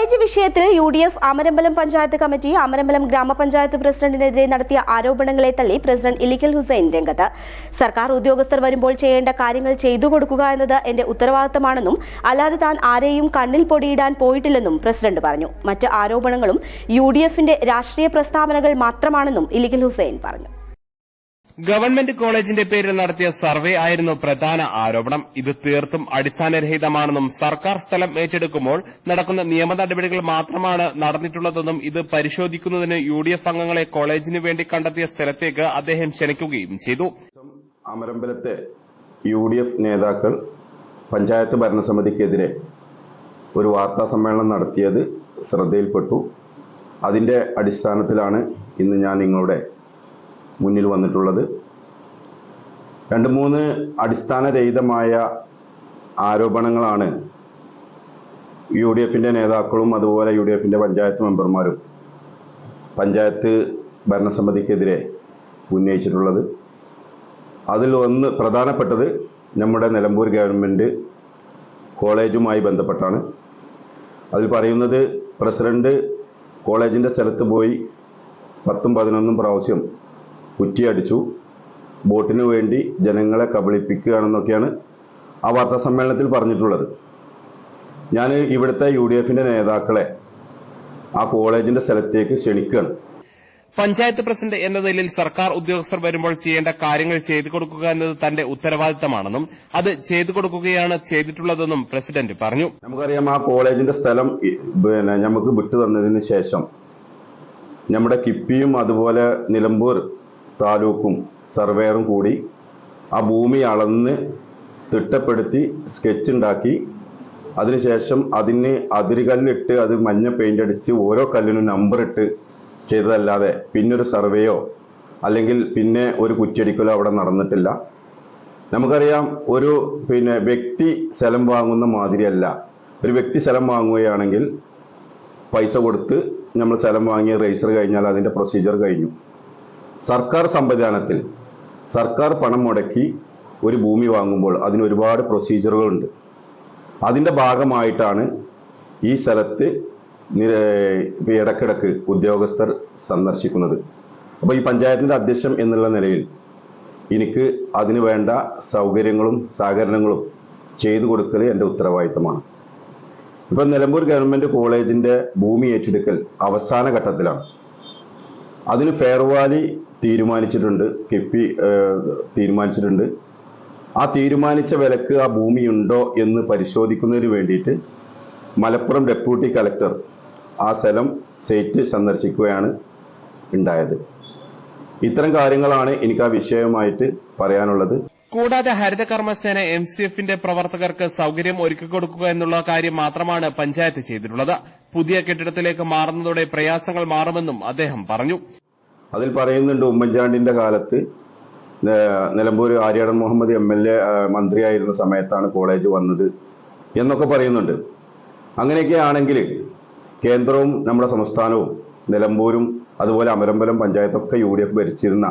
College വിഷയത്തിൽ U D F Amarambalam panchayat committee Amarambalam ഗ്രാമപഞ്ചായത്ത് പ്രസിഡന്റിനെതിരെ നടത്തിയ ആരോപണങ്ങളെ തള്ളി പ്രസിഡന്റ് ഇലിക്കൽ ഹുസൈൻ രംഗത്ത്. സർക്കാർ ഉദ്യോഗസ്ഥർ വരുമ്പോൾ ചെയ്യേണ്ട കാര്യങ്ങൾ ചെയ്തു കൊടുക്കുക എന്നത് എന്റെ ഉത്തരവാദിത്തമാണെന്നും അല്ലാതെ താൻ ആരെയും കണ്ണിൽ പൊടിയിടാൻ പോയിട്ടില്ലെന്നും പ്രസിഡന്റ് പറഞ്ഞു. മറ്റ് ആരോപണങ്ങളും യു രാഷ്ട്രീയ പ്രസ്താവനകൾ മാത്രമാണെന്നും ഇലിക്കൽ ഹുസൈൻ പറഞ്ഞു. ഗവൺമെന്റ് കോളേജിന്റെ പേരിൽ നടത്തിയ സർവേ ആയിരുന്നു പ്രധാന ആരോപണം. ഇത് തീർത്തും അടിസ്ഥാനരഹിതമാണെന്നും സർക്കാർ സ്ഥലം ഏറ്റെടുക്കുമ്പോൾ നടക്കുന്ന നിയമ നടപടികൾ മാത്രമാണ് നടന്നിട്ടുള്ളതെന്നും ഇത് പരിശോധിക്കുന്നതിന് യു ഡി എഫ് അംഗങ്ങളെ കോളേജിന് വേണ്ടി കണ്ടെത്തിയ സ്ഥലത്തേക്ക് അദ്ദേഹം ക്ഷണിക്കുകയും ചെയ്തു. അമരമ്പലത്തെ യു ഡി എഫ് നേതാക്കൾ പഞ്ചായത്ത് ഭരണസമിതിക്കെതിരെ ഒരു വാർത്താ സമ്മേളനം നടത്തിയത് ശ്രദ്ധയിൽപ്പെട്ടു. അതിന്റെ അടിസ്ഥാനത്തിലാണ് ഇന്ന് ഞാൻ നിങ്ങളുടെ മുന്നിൽ വന്നിട്ടുള്ളത്. രണ്ട് മൂന്ന് അടിസ്ഥാനരഹിതമായ ആരോപണങ്ങളാണ് യു ഡി എഫിന്റെ നേതാക്കളും അതുപോലെ യു ഡി എഫിന്റെ പഞ്ചായത്ത് മെമ്പർമാരും പഞ്ചായത്ത് ഭരണസമിതിക്കെതിരെ ഉന്നയിച്ചിട്ടുള്ളത്. അതിൽ ഒന്ന് പ്രധാനപ്പെട്ടത് നമ്മുടെ നിലമ്പൂർ ഗവൺമെന്റ് കോളേജുമായി ബന്ധപ്പെട്ടാണ്. അതിൽ പറയുന്നത് പ്രസിഡന്റ് കോളേജിന്റെ സ്ഥലത്ത് പോയി പത്തും പതിനൊന്നും പ്രാവശ്യം കുറ്റിയടിച്ചു. ബോട്ടിന് വേണ്ടി ജനങ്ങളെ കബളിപ്പിക്കുകയാണെന്നൊക്കെയാണ് ആ വാർത്താ സമ്മേളനത്തിൽ പറഞ്ഞിട്ടുള്ളത്. ഞാൻ ഇവിടുത്തെ യു ഡി എഫിന്റെ നേതാക്കളെ ആ കോളേജിന്റെ സ്ഥലത്തേക്ക് ക്ഷണിക്കുകയാണ്. പഞ്ചായത്ത് പ്രസിഡന്റ് എന്ന നിലയിൽ സർക്കാർ ഉദ്യോഗസ്ഥർ വരുമ്പോൾ ചെയ്യേണ്ട കാര്യങ്ങൾ ചെയ്തു കൊടുക്കുക എന്നത് തന്റെ ഉത്തരവാദിത്തമാണെന്നും അത് ചെയ്തു കൊടുക്കുകയാണ് ചെയ്തിട്ടുള്ളതെന്നും പ്രസിഡന്റ് പറഞ്ഞു. നമുക്കറിയാം ആ കോളേജിന്റെ സ്ഥലം പിന്നെ നമുക്ക് വിട്ടു തന്നതിന് ശേഷം നമ്മുടെ കിപ്പിയും അതുപോലെ നിലമ്പൂർ താലൂക്കും സർവേയറും കൂടി ആ ഭൂമി അളന്ന് തിട്ടപ്പെടുത്തി സ്കെച്ച് ഉണ്ടാക്കി. അതിനുശേഷം അതിന് അതിരുകല്ലിട്ട് അത് മഞ്ഞ പെയിന്റ് അടിച്ച് ഓരോ കല്ലിനും നമ്പർ ഇട്ട് ചെയ്തതല്ലാതെ പിന്നൊരു സർവേയോ അല്ലെങ്കിൽ പിന്നെ ഒരു കുറ്റിയടിക്കലോ അവിടെ നടന്നിട്ടില്ല. നമുക്കറിയാം ഒരു പിന്നെ വ്യക്തി സ്ഥലം വാങ്ങുന്ന മാതിരിയല്ല. ഒരു വ്യക്തി സ്ഥലം വാങ്ങുകയാണെങ്കിൽ പൈസ കൊടുത്ത് നമ്മൾ സ്ഥലം വാങ്ങി രജിസ്റ്റർ കഴിഞ്ഞാൽ അതിന്റെ പ്രൊസീജിയർ കഴിഞ്ഞു. സർക്കാർ സംവിധാനത്തിൽ സർക്കാർ പണം മുടക്കി ഒരു ഭൂമി വാങ്ങുമ്പോൾ അതിന് ഒരുപാട് പ്രൊസീജിയറുകളുണ്ട് അതിന്റെ ഭാഗമായിട്ടാണ് ഈ സ്ഥലത്ത് ഇടക്കിടക്ക് ഉദ്യോഗസ്ഥർ സന്ദർശിക്കുന്നത്. അപ്പോൾ ഈ പഞ്ചായത്തിന്റെ അധ്യക്ഷൻ എന്നുള്ള നിലയിൽ എനിക്ക് അതിന് വേണ്ട സൗകര്യങ്ങളും സഹകരണങ്ങളും ചെയ്തു കൊടുക്കൽ എന്റെ ഉത്തരവാദിത്തമാണ്. ഇപ്പം നിലമ്പൂർ ഗവൺമെന്റ് കോളേജിന്റെ ഭൂമി ഏറ്റെടുക്കൽ അവസാന ഘട്ടത്തിലാണ്. അതിന് ഫെയർ വാലി തീരുമാനിച്ചിട്ടുണ്ട് കിഫ്ബി തീരുമാനിച്ചിട്ടുണ്ട്. ആ തീരുമാനിച്ച വിലക്ക് ആ ഭൂമിയുണ്ടോ എന്ന് പരിശോധിക്കുന്നതിന് വേണ്ടിയിട്ട് മലപ്പുറം ഡെപ്യൂട്ടി കലക്ടർ ആ സ്ഥലം സൈറ്റ് സന്ദർശിക്കുകയാണ് ഉണ്ടായത്. ഇത്തരം കാര്യങ്ങളാണ് എനിക്ക് ആ വിഷയവുമായിട്ട് പറയാനുള്ളത്. കൂടാതെ ഹരിതകർമ്മസേന എഫിന്റെ പ്രവർത്തകർക്ക് സൌകര്യം ഒരുക്കി കൊടുക്കുക എന്നുള്ള കാര്യം മാത്രമാണ് പഞ്ചായത്ത് ചെയ്തിട്ടുള്ളത്. പുതിയ കെട്ടിടത്തിലേക്ക് മാറുന്നതോടെ പ്രയാസങ്ങൾ മാറുമെന്നും അദ്ദേഹം പറഞ്ഞു. അതിൽ പറയുന്നുണ്ട് ഉമ്മൻചാണ്ടിന്റെ കാലത്ത് Nilambur Aryadan Muhammad M L A മന്ത്രിയായിരുന്ന സമയത്താണ് കോളേജ് വന്നത് എന്നൊക്കെ പറയുന്നുണ്ട്. അങ്ങനെയൊക്കെ ആണെങ്കിൽ കേന്ദ്രവും നമ്മുടെ സംസ്ഥാനവും നിലമ്പൂരും അതുപോലെ അമരമ്പലം പഞ്ചായത്തൊക്കെ യു ഡി എഫ് ഭരിച്ചിരുന്ന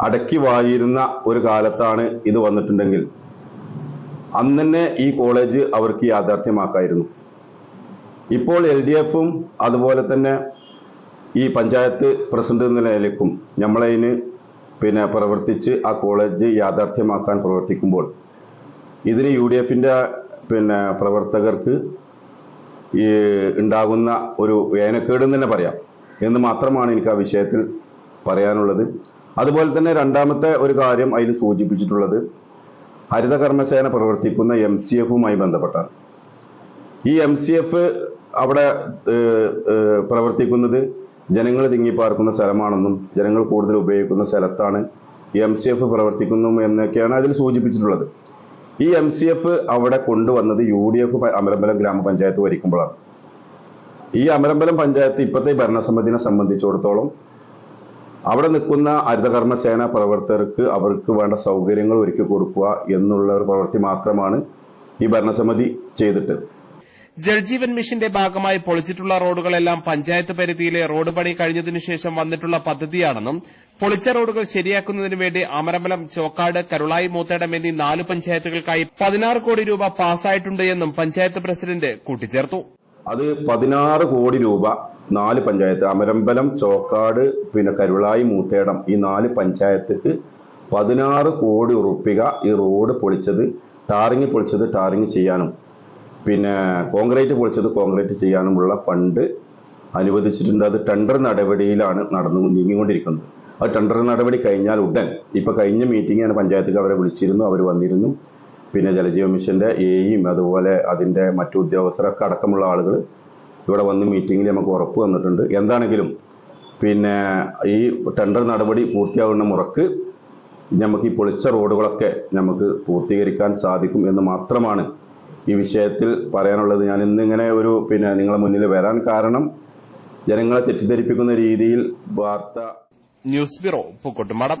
അടക്കി വായിരുന്ന ഒരു കാലത്താണ് ഇത് വന്നിട്ടുണ്ടെങ്കിൽ. അന്ന് തന്നെ ഈ കോളേജ് അവർക്ക് യാഥാർത്ഥ്യമാക്കായിരുന്നു. ഇപ്പോൾ എൽ ഡി എഫും അതുപോലെ തന്നെ ഈ പഞ്ചായത്ത് പ്രസിഡന്റ് എന്ന നിലയിലേക്കും നമ്മളതിന് പിന്നെ പ്രവർത്തിച്ച് ആ കോളേജ് യാഥാർത്ഥ്യമാക്കാൻ പ്രവർത്തിക്കുമ്പോൾ ഇതിന് യു ഡി എഫിന്റെ പിന്നെ പ്രവർത്തകർക്ക് ഈ ഉണ്ടാകുന്ന ഒരു വേനക്കേടെന്ന് തന്നെ പറയാം. എന്ന് മാത്രമാണ് എനിക്ക് ആ വിഷയത്തിൽ പറയാനുള്ളത്. അതുപോലെ തന്നെ രണ്ടാമത്തെ ഒരു കാര്യം അതിൽ സൂചിപ്പിച്ചിട്ടുള്ളത് ഹരിതകർമ്മസേന പ്രവർത്തിക്കുന്ന എം സി എഫുമായി ബന്ധപ്പെട്ടാണ്. ഈ എം സി എഫ് അവിടെ പ്രവർത്തിക്കുന്നത് ജനങ്ങൾ തിങ്ങിപ്പാർക്കുന്ന സ്ഥലമാണെന്നും ജനങ്ങൾ കൂടുതൽ ഉപയോഗിക്കുന്ന സ്ഥലത്താണ് എം സി എഫ് പ്രവർത്തിക്കുന്നു എന്നൊക്കെയാണ് അതിൽ സൂചിപ്പിച്ചിട്ടുള്ളത്. ഈ എം സി എഫ് അവിടെ കൊണ്ടുവന്നത് യു ഡി എഫ് അമരമ്പലം ഗ്രാമപഞ്ചായത്ത് ഭരിക്കുമ്പോഴാണ്. ഈ അമരമ്പലം പഞ്ചായത്ത് ഇപ്പോഴത്തെ ഭരണസമിതിനെ സംബന്ധിച്ചിടത്തോളം അവിടെ നിൽക്കുന്ന ഹരിതകർമ്മസേന പ്രവർത്തകർക്ക് അവർക്ക് വേണ്ട സൗകര്യങ്ങൾ ഒരുക്കി കൊടുക്കുക എന്നുള്ള ഒരു പ്രവൃത്തി മാത്രമാണ് ഈ ഭരണസമിതി ചെയ്തിട്ട്. ജൽജീവൻ മിഷന്റെ ഭാഗമായി പൊളിച്ചിട്ടുള്ള റോഡുകളെല്ലാം പഞ്ചായത്ത് പരിധിയിലെ റോഡ് പണി കഴിഞ്ഞതിനു ശേഷം വന്നിട്ടുള്ള പദ്ധതിയാണെന്നും പൊളിച്ച റോഡുകൾ ശരിയാക്കുന്നതിന് വേണ്ടി അമരമ്പലം ചോക്കാട് കരുളായി മൂത്തേടം എന്നീ നാല് പഞ്ചായത്തുകൾക്കായി പതിനാറ് കോടി രൂപ പാസായിട്ടുണ്ട് എന്നും പഞ്ചായത്ത് പ്രസിഡന്റ് കൂട്ടിച്ചേർത്തു. അത് പതിനാറ് കോടി രൂപ നാല് പഞ്ചായത്ത്. അമരമ്പലം ചോക്കാട് പിന്നെ കരുളായി മൂത്തേടം ഈ നാല് പഞ്ചായത്തിക്ക് പതിനാറ് കോടി ഉറുപ്പിക ഈ റോഡ് പൊളിച്ചത് ടാറിങ് പൊളിച്ചത് ടാറിങ് ചെയ്യാനും. പിന്നെ കോൺക്രീറ്റ് പൊളിച്ചത് കോൺക്രീറ്റ് ചെയ്യാനുമുള്ള ഫണ്ട് അനുവദിച്ചിട്ടുണ്ട്. അത് ടെൻഡർ നടപടിയിലാണ് നടന്നു നീങ്ങിക്കൊണ്ടിരിക്കുന്നത്. ആ ടെൻഡർ നടപടി കഴിഞ്ഞാൽ ഉടൻ ഇപ്പൊ കഴിഞ്ഞ മീറ്റിംഗ് ഞാൻ അവരെ വിളിച്ചിരുന്നു അവർ വന്നിരുന്നു. പിന്നെ ജലജീവ മിഷന്റെ എയും അതുപോലെ അതിന്റെ മറ്റു ഉദ്യോഗസ്ഥരൊക്കെ അടക്കമുള്ള ആളുകൾ ഇവിടെ വന്ന് മീറ്റിങ്ങിൽ നമുക്ക് ഉറപ്പ് വന്നിട്ടുണ്ട് എന്താണെങ്കിലും പിന്നെ ഈ ടെൻഡർ നടപടി പൂർത്തിയാകുന്ന മുറക്ക് നമുക്ക് ഈ പൊളിച്ച റോഡുകളൊക്കെ നമുക്ക് പൂർത്തീകരിക്കാൻ സാധിക്കും എന്ന് മാത്രമാണ് ഈ വിഷയത്തിൽ പറയാനുള്ളത്. ഞാൻ ഇന്നിങ്ങനെ ഒരു പിന്നെ നിങ്ങളെ മുന്നിൽ വരാൻ കാരണം ജനങ്ങളെ തെറ്റിദ്ധരിപ്പിക്കുന്ന രീതിയിൽ വാർത്ത news bureau Pookkottumpadam.